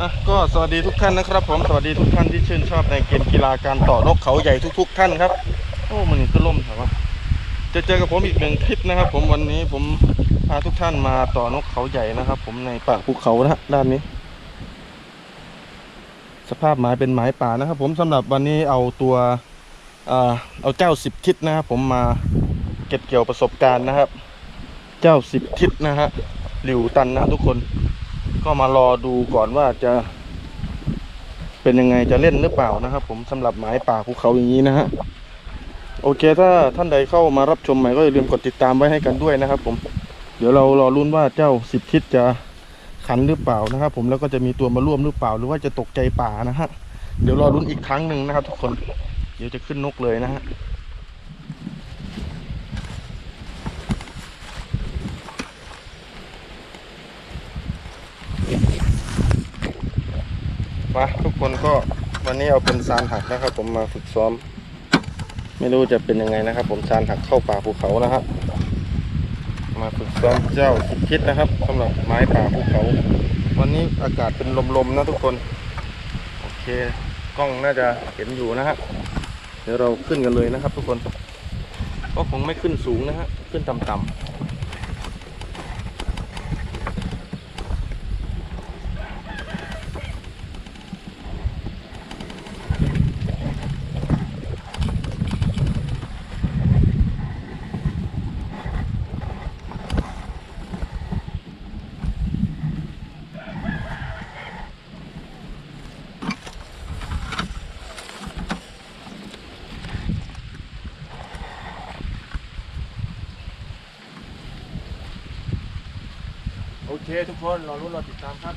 อะก็สวัสดีทุกท่านนะครับ ผมสวัสดีทุกท่านที่ชื่นชอบในเกมกีฬาการต่อนกเขาใหญ่ทุก ๆ ท่านครับ โอ้มันก็ล่มครับจะเจอกับผมอีกหนึ่งคลิปนะครับ ผมวันนี้ผมพาทุกท่านมาต่อนกเขาใหญ่นะครับ ผมในป่าภูเขานะด้านนี้ สภาพไม้เป็นไม้ป่านะครับ ผมสำหรับวันนี้เอาตัวเอาเจ้าสิบทิศนะครับผมมาเก็บเกี่ยวประสบการณ์นะครับ เจ้าสิบทิศนะฮะหลิวตันนะทุกคนก็มารอดูก่อนว่าจะ เป็นยังไงจะเล่นหรือเปล่านะครับ ผมสำหรับหมายป่าภูเขาอย่างนี้นะฮะโอเค ถ้าท่านใดเข้ามารับชมใหม่ก็อย่าลืมกดติดตามไว้ให้กันด้วยนะครับ ผม เดี๋ยวเรารอรุ่นว่าเจ้าสิบทิศจะ ขันหรือเปล่านะครับ ผมแล้วก็จะมีตัวมาร่วมหรือเปล่า หรือว่าจะตกใจป่านะฮะเดี๋ยวรอรุ่นอีกครั้งหนึ่งนะครับ ทุกคนเดี๋ยวจะขึ้นนกเลยนะฮะมาทุกคนก็วันนี้เอาเป็นซานหักนะครับ ผมมาฝึกซ้อม ไม่รู้จะเป็นยังไงนะครับ ผมซานหักเข้าป่าภูเขานะครับ มาฝึกซ้อมเจ้าสิบทิศนะครับสำหรับไม้ป่าภูเขา วันนี้อากาศเป็นลมๆนะทุกคน โอเค กล้องน่าจะเห็นอยู่นะฮะเดี๋ยวเราขึ้นกันเลยนะครับทุกคน ก็คงไม่ขึ้นสูงนะฮะขึ้นต่ำๆ โอเคทุกคนรอรุ้นรอติดตามครับ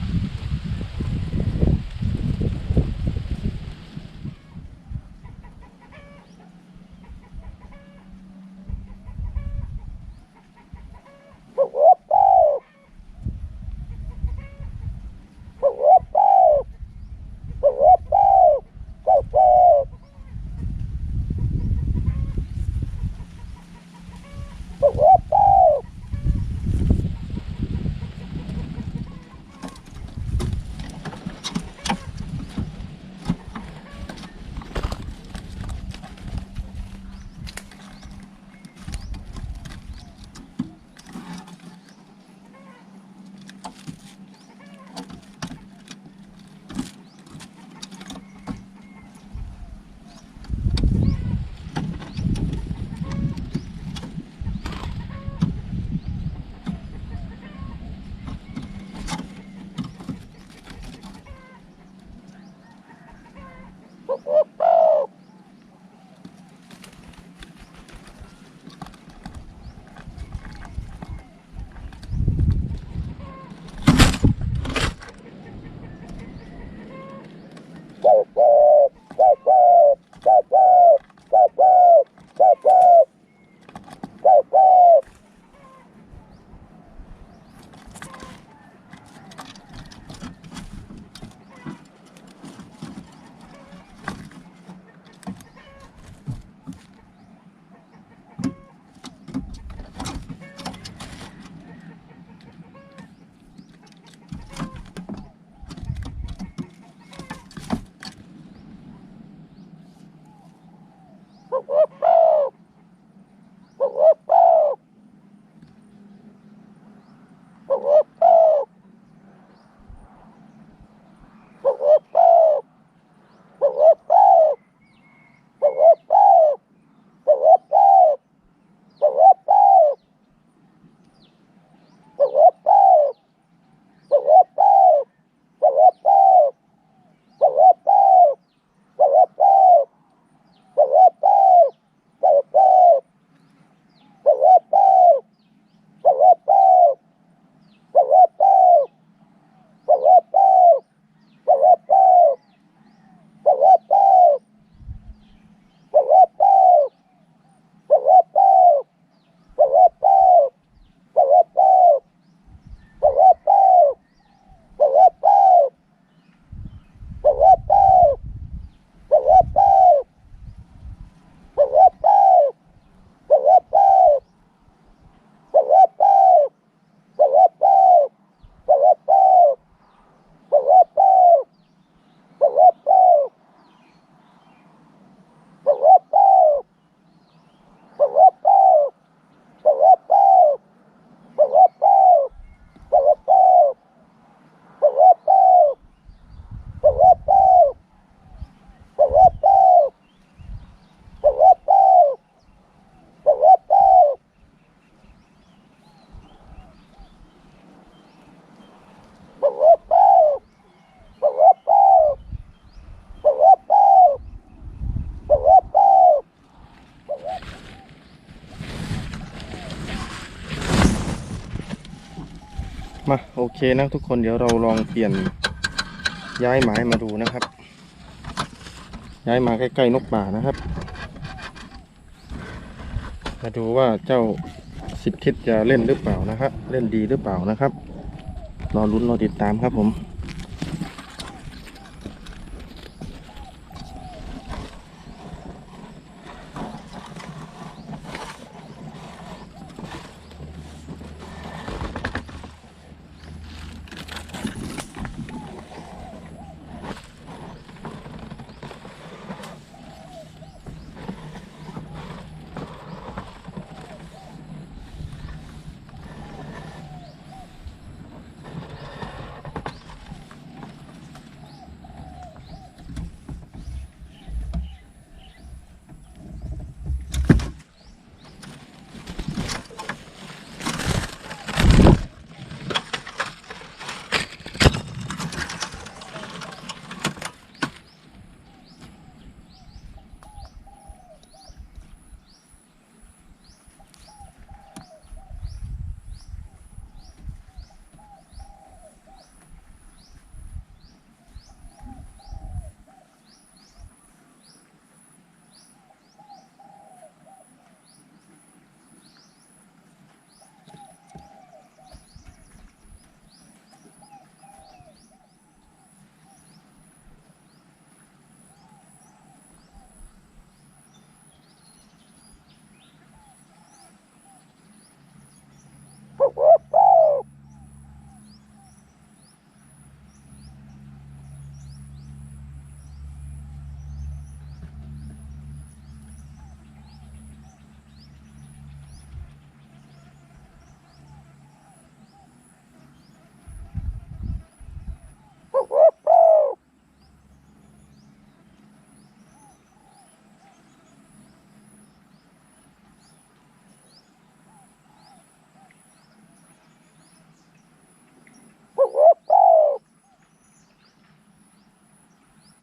เคนะทุกคนเดี๋ยวเราลองเปลี่ยนย้ายหมายมาดูนะครับ ย้ายมาใกล้ๆนกป่านะครับ มาดูว่าเจ้าสิบทิศจะเล่นหรือเปล่านะครับ เล่นดีหรือเปล่านะครับรอลุ้นรอติดตามครับผม